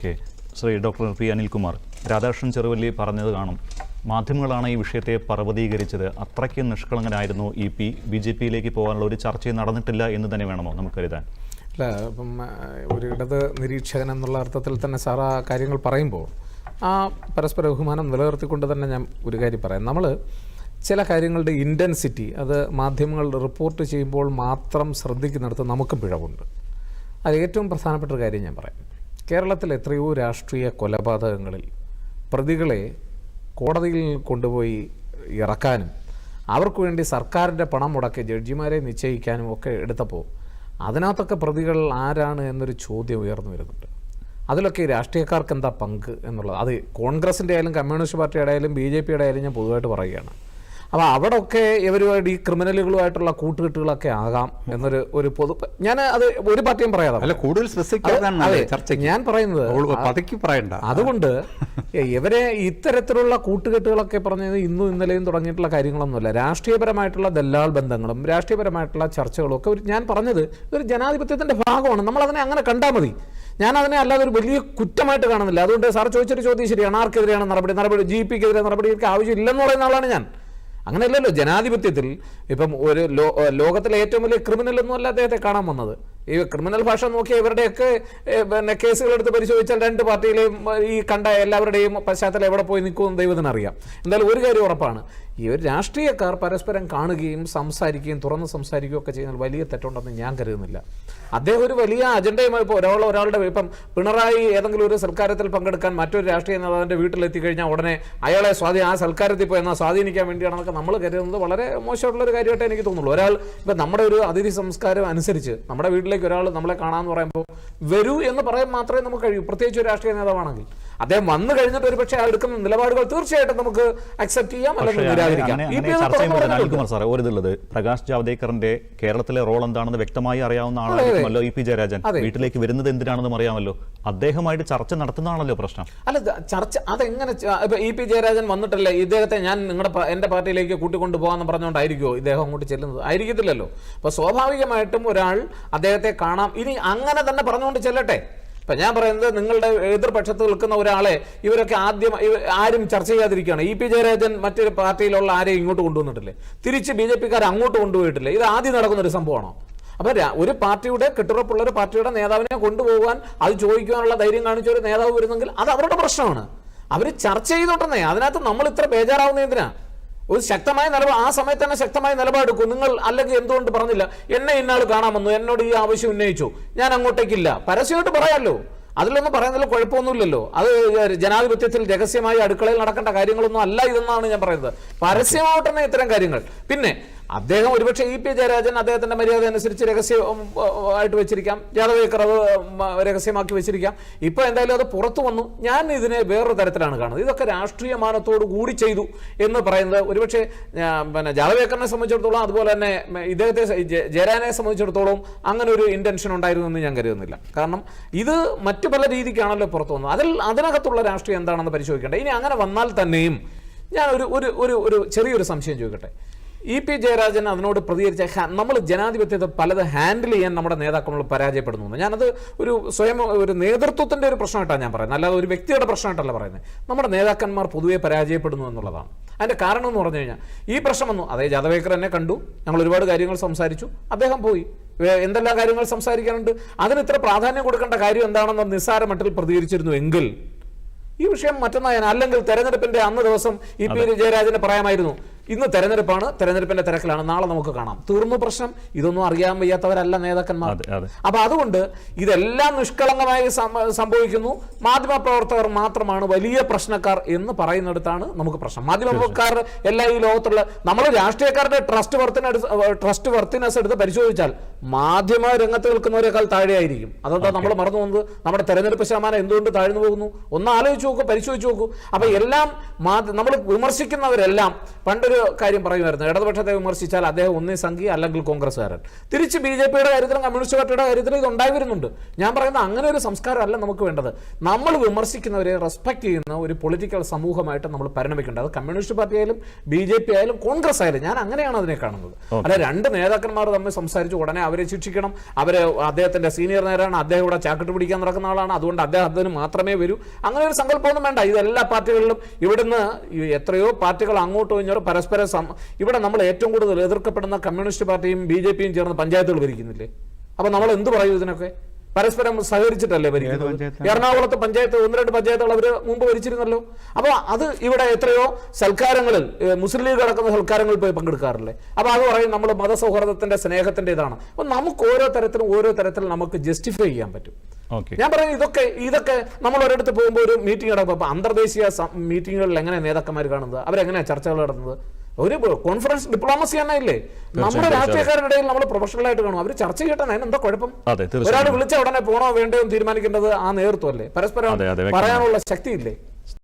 Okay Shri doctor P. Anilkumar. Radhakrishnan Cheruvalli പറഞ്ഞത് കാണും. മാധ്യമങ്ങളാണ് ഈ വിഷയത്തെ പർവതീകരിച്ചത്. അത്രയ്ക്ക് നിഷ്കളങ്കനായിരുന്നു ഇ പി. ബി ജെ പിയിലേക്ക് പോകാനുള്ള ഒരു ചർച്ചയും നടന്നിട്ടില്ല എന്ന് തന്നെ വേണമോ? നമുക്ക് കരുതാൻ. അല്ല ഇപ്പം ഒരു ഇടത് നിരീക്ഷകൻ എന്നുള്ള അർത്ഥത്തിൽ തന്നെ സാർ ആ കാര്യങ്ങൾ പറയുമ്പോൾ ആ പരസ്പര ബഹുമാനം നിലനിർത്തിക്കൊണ്ട് തന്നെ ഞാൻ ഒരു കാര്യം പറയാം. നമ്മൾ ചില കാര്യങ്ങളുടെ ഇന്റൻസിറ്റി അത് മാധ്യമങ്ങൾ റിപ്പോർട്ട് ചെയ്യുമ്പോൾ മാത്രം ശ്രദ്ധിക്കുന്നിടത്ത് നമുക്കും പിഴവുണ്ട്. അത് ഏറ്റവും പ്രധാനപ്പെട്ട ഒരു കാര്യം ഞാൻ പറയാം. കേരളത്തിൽ എത്രയോ രാഷ്ട്രീയ കൊലപാതകങ്ങളിൽ പ്രതികളെ കോടതിയിൽ കൊണ്ടുപോയി ഇറക്കാനും അവർക്ക് വേണ്ടി സർക്കാരിന്റെ പണം മുടക്കി ജഡ്ജിമാരെ നിശ്ചയിക്കാനും ഒക്കെ എടുത്തപ്പോൾ അതിനകത്തൊക്കെ പ്രതികൾ ആരാണ് എന്നൊരു ചോദ്യം ഉയർന്നു വരുന്നുണ്ട്. അതിലൊക്കെ രാഷ്ട്രീയക്കാർക്ക് എന്താ പങ്ക് എന്നുള്ളത്? അത് കോൺഗ്രസിന്റെ ആയാലും കമ്മ്യൂണിസ്റ്റ് പാർട്ടിയുടെ ആയാലും ബി ജെ പിയുടെ ആയാലും ഞാൻ പൊതുവായിട്ട് പറയുകയാണ്. അപ്പോൾ അവിടെയൊക്കെ ഇവരുമായിട്ട് ഈ ക്രിമിനലുകളുമായിട്ടുള്ള കൂട്ടുകെട്ടുകളൊക്കെ ആകാം എന്നൊരു ഒരു പൊതു ഞാൻ അത് ഒരു പാർട്ടിയും പറയാതെ അല്ല കൂടുതൽ അതെ. ഞാൻ പറയുന്നത് പറയണ്ട. അതുകൊണ്ട് ഇവരെ ഇത്തരത്തിലുള്ള കൂട്ടുകെട്ടുകളൊക്കെ പറഞ്ഞത് ഇന്നും ഇന്നലെയും തുടങ്ങിയിട്ടുള്ള കാര്യങ്ങളൊന്നുമല്ല. രാഷ്ട്രീയപരമായിട്ടുള്ള ദല്ലാൾ ബന്ധങ്ങളും രാഷ്ട്രീയപരമായിട്ടുള്ള ചർച്ചകളും ഒക്കെ ഒരു ഞാൻ പറഞ്ഞത് ഒരു ജനാധിപത്യത്തിന്റെ ഭാഗമാണ്. നമ്മൾ അതിനെ അങ്ങനെ കണ്ടാൽ മതി. ഞാൻ അതിനെ അല്ലാതെ ഒരു വലിയ കുറ്റമായിട്ട് കാണുന്നില്ല. അതുകൊണ്ട് സാർ ചോദിച്ചൊരു ചോദ്യം ശരിയാണ്. ആർക്കെതിരെയാണ് നടപടി? നടപടി ജി പിക്കെതിരെ നടപടി ആവശ്യമില്ലെന്ന് പറയുന്ന ആളാണ് ഞാൻ. അങ്ങനെയല്ലല്ലോ ജനാധിപത്യത്തിൽ ഇപ്പം ഒരു ലോകത്തിലെ ഏറ്റവും വലിയ ക്രിമിനൽ ഒന്നും അല്ല അദ്ദേഹത്തെ കാണാൻ വന്നത്. ഈ ക്രിമിനൽ ഭാഷ നോക്കിയ ഇവരുടെയൊക്കെ പിന്നെ കേസുകൾ എടുത്ത് പരിശോധിച്ചാൽ രണ്ട് പാർട്ടിയിലെയും ഈ കണ്ട എല്ലാവരുടെയും പശ്ചാത്തലം എവിടെ പോയി നിൽക്കുമെന്ന് ദൈവത്തിന് അറിയാം. എന്തായാലും ഒരു കാര്യം ഉറപ്പാണ്. ഈ ഒരു രാഷ്ട്രീയക്കാർ പരസ്പരം കാണുകയും സംസാരിക്കുകയും തുറന്ന് സംസാരിക്കുകയും ഒക്കെ ചെയ്യുന്നത് വലിയ തെറ്റുണ്ടെന്ന് ഞാൻ കരുതുന്നില്ല. അദ്ദേഹം ഒരു വലിയ അജണ്ടയുമായി ഇപ്പോൾ ഒരാൾ ഒരാളുടെ ഇപ്പം പിണറായി ഏതെങ്കിലും ഒരു സൽക്കാരത്തിൽ പങ്കെടുക്കാൻ മറ്റൊരു രാഷ്ട്രീയ നേതാവിന്റെ വീട്ടിലെത്തി കഴിഞ്ഞാൽ ഉടനെ അയാളെ സ്വാധീന ആ സൽക്കാരത്തിൽ പോയി എന്നാൽ സ്വാധീനിക്കാൻ വേണ്ടിയാണെന്നൊക്കെ നമ്മൾ കരുതുന്നത് വളരെ മോശമായിട്ടുള്ള ഒരു കാര്യമായിട്ട് എനിക്ക് തോന്നുള്ളൂ. ഒരാൾ ഇപ്പം നമ്മുടെ ഒരു അതിഥി സംസ്കാരം അനുസരിച്ച് നമ്മുടെ വീട്ടിലേക്ക് ഒരാൾ നമ്മളെ കാണാമെന്ന് പറയുമ്പോൾ വരൂ എന്ന് പറയാൻ മാത്രമേ നമുക്ക് കഴിയൂ. പ്രത്യേകിച്ച് ഒരു രാഷ്ട്രീയ നേതാവാണെങ്കിൽ. അദ്ദേഹം വന്നു കഴിഞ്ഞിട്ട് ഒരു പക്ഷേ എടുക്കുന്ന നിലപാടുകൾ തീർച്ചയായിട്ടും നമുക്ക് അക്സെപ്റ്റ് ചെയ്യാം അല്ലെങ്കിൽ നിരാകരിക്കാം. ഈ അങ്ങനെ പി ചർച്ച ചെയ്യുമ്പോൾ തന്നെ സാറേ. ഒരു ഇതുള്ളത് പ്രകാശ് ജാവ്ദേക്കറിന്റെ കേരളത്തിലെ റോൾ എന്താണെന്ന് വ്യക്തമായി അറിയാവുന്ന ആളാണല്ലോ ഇ പി ജയരാജൻ. വീട്ടിലേക്ക് വരുന്നത് എന്തിനാണെന്നും അറിയാമല്ലോ. അദ്ദേഹമായിട്ട് ചർച്ച നടത്തുന്നതാണല്ലോ പ്രശ്നം. അല്ല ചർച്ച അതെങ്ങനെ ഇപ്പൊ ഇ പി ജയരാജൻ വന്നിട്ടല്ലേ ഇദ്ദേഹത്തെ ഞാൻ നിങ്ങളുടെ എന്റെ പാർട്ടിയിലേക്ക് കൂട്ടിക്കൊണ്ടു പോകാന്ന് പറഞ്ഞുകൊണ്ടായിരിക്കുമോ ഇദ്ദേഹം അങ്ങോട്ട് ചെല്ലുന്നത്? ആയിരിക്കത്തില്ലല്ലോ. അപ്പൊ സ്വാഭാവികമായിട്ടും ഒരാൾ അദ്ദേഹത്തെ കാണാം. ഇനി അങ്ങനെ തന്നെ പറഞ്ഞുകൊണ്ട് ചെല്ലട്ടെ. ഇപ്പൊ ഞാൻ പറയുന്നത് നിങ്ങളുടെ എതിർപക്ഷത്ത് നിൽക്കുന്ന ഒരാളെ ഇവരൊക്കെ ആദ്യം ആരും ചർച്ച ചെയ്യാതിരിക്കുകയാണ്. ഇ പി ജയരാജൻ മറ്റൊരു പാർട്ടിയിലുള്ള ആരെയും ഇങ്ങോട്ട് കൊണ്ടുവന്നിട്ടില്ലേ? തിരിച്ച് ബി ജെ പിക്കാർ അങ്ങോട്ട് കൊണ്ടുപോയിട്ടില്ലേ? ഇത് ആദ്യം നടക്കുന്ന ഒരു സംഭവമാണോ? അപ്പൊ ഒരു പാർട്ടിയുടെ കെട്ടുറപ്പുള്ള ഒരു പാർട്ടിയുടെ നേതാവിനെ കൊണ്ടുപോകാൻ അത് ചോദിക്കാനുള്ള ധൈര്യം കാണിച്ച ഒരു നേതാവ് വരുന്നെങ്കിൽ അത് അവരുടെ പ്രശ്നമാണ്. അവർ ചർച്ച ചെയ്തോട്ടെന്നേ. അതിനകത്ത് നമ്മൾ ഇത്ര ബേജാറാവുന്ന എന്തിനാ? ഒരു ശക്തമായ നിലപാട് ആ സമയത്ത് തന്നെ ശക്തമായ നിലപാടെടുക്കും. നിങ്ങൾ അല്ലെങ്കിൽ എന്തുകൊണ്ട് പറഞ്ഞില്ല? എന്നെ ഇന്നാൾ കാണാമെന്നു. എന്നോട് ഈ ആവശ്യം ഉന്നയിച്ചു. ഞാൻ അങ്ങോട്ടേക്കില്ല. പരസ്യമായിട്ട് പറയാമല്ലോ അതിലൊന്നും പറയുന്നതിൽ കുഴപ്പമൊന്നുമില്ലല്ലോ. അത് ജനാധിപത്യത്തിൽ രഹസ്യമായി അടുക്കളയിൽ നടക്കേണ്ട കാര്യങ്ങളൊന്നും അല്ല ഇതെന്നാണ് ഞാൻ പറയുന്നത്. പരസ്യമായിട്ട് തന്നെ ഇത്തരം കാര്യങ്ങൾ. പിന്നെ അദ്ദേഹം ഒരുപക്ഷെ ഇ പി ജയരാജൻ അദ്ദേഹത്തിന്റെ മര്യാദ അനുസരിച്ച് രഹസ്യം ഉം, ഉം, ആയിട്ട് വെച്ചിരിക്കാം. ജാതവേക്കറവ് രഹസ്യമാക്കി വെച്ചിരിക്കാം. ഇപ്പൊ എന്തായാലും അത് പുറത്തു വന്നു. ഞാൻ ഇതിനെ വേറൊരു തരത്തിലാണ് കാണുന്നത്. ഇതൊക്കെ രാഷ്ട്രീയ മാനത്തോടു കൂടി ചെയ്തു എന്ന് പറയുന്നത് ഒരുപക്ഷെ പിന്നെ ജാതവേക്കറിനെ സംബന്ധിച്ചിടത്തോളം അതുപോലെ തന്നെ ഇദ്ദേഹത്തെ ജയരാജനെ സംബന്ധിച്ചിടത്തോളം അങ്ങനെ ഒരു ഇന്റൻഷൻ ഉണ്ടായിരുന്നു എന്ന് ഞാൻ കരുതുന്നില്ല. കാരണം ഇത് മറ്റു പല രീതിക്കാണല്ലോ പുറത്തു വന്നത്. അതിൽ അതിനകത്തുള്ള രാഷ്ട്രീയം എന്താണെന്ന് പരിശോധിക്കേണ്ടത് ഇനി അങ്ങനെ വന്നാൽ തന്നെയും ഞാൻ ഒരു ഒരു ഒരു ചെറിയൊരു സംശയം ചോദിക്കട്ടെ. ഇ പി ജയരാജൻ അതിനോട് പ്രതികരിച്ച നമ്മൾ ജനാധിപത്യത്തെ പലത് ഹാൻഡിൽ ചെയ്യാൻ നമ്മുടെ നേതാക്കൾ പരാജയപ്പെടുന്നു. ഞാനത് ഒരു സ്വയം ഒരു നേതൃത്വത്തിന്റെ ഒരു പ്രശ്നമായിട്ടാണ് ഞാൻ പറയുന്നത്. അല്ലാതെ ഒരു വ്യക്തിയുടെ പ്രശ്നമായിട്ടല്ല പറയുന്നത്. നമ്മുടെ നേതാക്കന്മാർ പൊതുവെ പരാജയപ്പെടുന്നു എന്നുള്ളതാണ്. അതിന്റെ കാരണം എന്ന് പറഞ്ഞു കഴിഞ്ഞാൽ ഈ പ്രശ്നം വന്നു. അതേ ജാതവേക്കർ എന്നെ കണ്ടു. ഞങ്ങൾ ഒരുപാട് കാര്യങ്ങൾ സംസാരിച്ചു. അദ്ദേഹം പോയി. എന്തെല്ലാം കാര്യങ്ങൾ സംസാരിക്കാനുണ്ട്? അതിന് ഇത്ര പ്രാധാന്യം കൊടുക്കേണ്ട കാര്യം എന്താണെന്ന് നിസ്സാര മട്ടിൽ പ്രതികരിച്ചിരുന്നു എങ്കിൽ ഈ വിഷയം മറ്റൊന്നായ അല്ലെങ്കിൽ തെരഞ്ഞെടുപ്പിന്റെ അന്ന് ദിവസം ഇ പി ജയരാജന് പറയാമായിരുന്നു. ഇന്ന് തെരഞ്ഞെടുപ്പാണ്. തെരഞ്ഞെടുപ്പിന്റെ തിരക്കിലാണ്. നാളെ നമുക്ക് കാണാം. തീർന്നു പ്രശ്നം. ഇതൊന്നും അറിയാൻ വയ്യാത്തവരല്ല നേതാക്കന്മാർ. അപ്പൊ അതുകൊണ്ട് ഇതെല്ലാം നിഷ്കളങ്കമായി സംഭവിക്കുന്നു. മാധ്യമ പ്രവർത്തകർ മാത്രമാണ് വലിയ പ്രശ്നക്കാർ എന്ന് പറയുന്നിടത്താണ് നമുക്ക് പ്രശ്നം. മാധ്യമക്കാർ എല്ലാ ഈ ലോകത്തുള്ള നമ്മൾ രാഷ്ട്രീയക്കാരുടെ ട്രസ്റ്റ് വർത്തിന ട്രസ്റ്റ് വർത്തിനസ് എടുത്ത് പരിശോധിച്ചാൽ മാധ്യമ രംഗത്ത് നിൽക്കുന്നവരെക്കാൾ താഴെയായിരിക്കും. അതെന്താ നമ്മൾ മറന്നു പോകുന്നത്? നമ്മുടെ തെരഞ്ഞെടുപ്പ് ശതമാനം എന്തുകൊണ്ട് താഴ്ന്നു പോകുന്നു? ഒന്ന് ആലോചിച്ച് നോക്കൂ പരിശോധിച്ച് നോക്കൂ. അപ്പൊ എല്ലാം നമ്മൾ വിമർശിക്കുന്നവരെല്ലാം പണ്ടൊരു കാര്യം പറയുമായിരുന്നു. ഇടതുപക്ഷത്തെ വിമർശിച്ചാൽ അദ്ദേഹം ഒന്നേ സംഘി അല്ലെങ്കിൽ കോൺഗ്രസ്സുകാരൻ. തിരിച്ച് ബി ജെ പിയുടെ കാര്യത്തിലും കമ്മ്യൂണിസ്റ്റ് പാർട്ടിയുടെ കാര്യത്തിലും ഇത് ഉണ്ടായി വരുന്നുണ്ട് ഞാൻ പറയുന്ന അങ്ങനെ ഒരു സംസ്കാരം അല്ല നമുക്ക് വേണ്ടത്. നമ്മൾ വിമർശിക്കുന്നവരെ റെസ്പെക്ട് ചെയ്യുന്ന ഒരു പൊളിറ്റിക്കൽ സമൂഹമായിട്ട് നമ്മൾ പരിണമിക്കേണ്ടത് അത് കമ്മ്യൂണിസ്റ്റ് പാർട്ടി ആയാലും ബി ജെ പി ആയാലും കോൺഗ്രസ് ആയാലും ഞാൻ അങ്ങനെയാണ് അതിനെ കാണുന്നത്. അല്ല രണ്ട് നേതാക്കന്മാർ തമ്മിൽ സംസാരിച്ച് ഉടനെ അവരെ ശിക്ഷിക്കണം. അവരെ അദ്ദേഹത്തിന്റെ സീനിയർ നേരാണ്. അദ്ദേഹം ഇവിടെ ചാക്കിട്ട് പിടിക്കാൻ നടക്കുന്ന ആളാണ്. അതുകൊണ്ട് അദ്ദേഹത്തിന് മാത്രമേ വരൂ. അങ്ങനെ ഒരു സങ്കല്പമൊന്നും വേണ്ട. ഇത് എല്ലാ പാർട്ടികളിലും ഇവിടുന്ന് എത്രയോ പാർട്ടികൾ അങ്ങോട്ടും ഇങ്ങോട്ടും പരസ്പരം സം- ഇവിടെ നമ്മൾ ഏറ്റവും കൂടുതൽ എതിർക്കപ്പെടുന്ന കമ്മ്യൂണിസ്റ്റ് പാർട്ടിയും ബി ജെ പിയും ചേർന്ന് പഞ്ചായത്തുകൾ ഭരിക്കുന്നില്ലേ? അപ്പൊ നമ്മൾ എന്ത് പറയും ഇതിനൊക്കെ? പരസ്പരം സഹകരിച്ചിട്ടല്ലേ ഭരിക്കുന്നത്? എറണാകുളത്തെ പഞ്ചായത്ത് ഒന്ന് രണ്ട് പഞ്ചായത്തുകൾ അവർ മുമ്പ് ഭരിച്ചിരുന്നല്ലോ. അപ്പോൾ അത് ഇവിടെ എത്രയോ സൽക്കാരങ്ങളിൽ മുസ്ലിം ലീഗ് അടക്കുന്ന സൽക്കാരങ്ങളിൽ പോയി പങ്കെടുക്കാറില്ലേ? അപ്പോൾ അത് പറയും നമ്മൾ മതസൗഹാർദ്ദത്തിന്റെ സ്നേഹത്തിന്റെ ഇതാണ്. അപ്പോൾ നമുക്ക് ഓരോ തരത്തിലും ഓരോ തരത്തിൽ നമുക്ക് ജസ്റ്റിഫൈ ചെയ്യാൻ പറ്റും. ഞാൻ പറയുന്നത് ഇതൊക്കെ ഇതൊക്കെ നമ്മൾ ഒരിടത്ത് പോകുമ്പോൾ ഒരു മീറ്റിംഗ് നടക്കുമ്പോൾ അന്തർദേശീയ മീറ്റിങ്ങുകളിൽ എങ്ങനെ നേതാക്കന്മാർ കാണുന്നത്? അവരെങ്ങനെയാണ് ചർച്ചകൾ നടത്തുന്നത്? ഒരു കോൺഫറൻസ് ഡിപ്ലോമസി തന്നെ ഇല്ലേ? നമ്മുടെ രാഷ്ട്രീയക്കാരുടെ ഇടയിൽ നമ്മൾ പ്രൊഫഷണൽ ആയിട്ട് കാണും. അവർ ചർച്ച ചെയ്യട്ടെ അതിന് എന്താ കുഴപ്പം? ഒരാൾ വിളിച്ച ഉടനെ പോണോ വേണ്ടോ തീരുമാനിക്കേണ്ടത് ആ നേതൃത്വം അല്ലേ പരസ്പരം. പറയാനുള്ള ശക്തിയില്ലേ?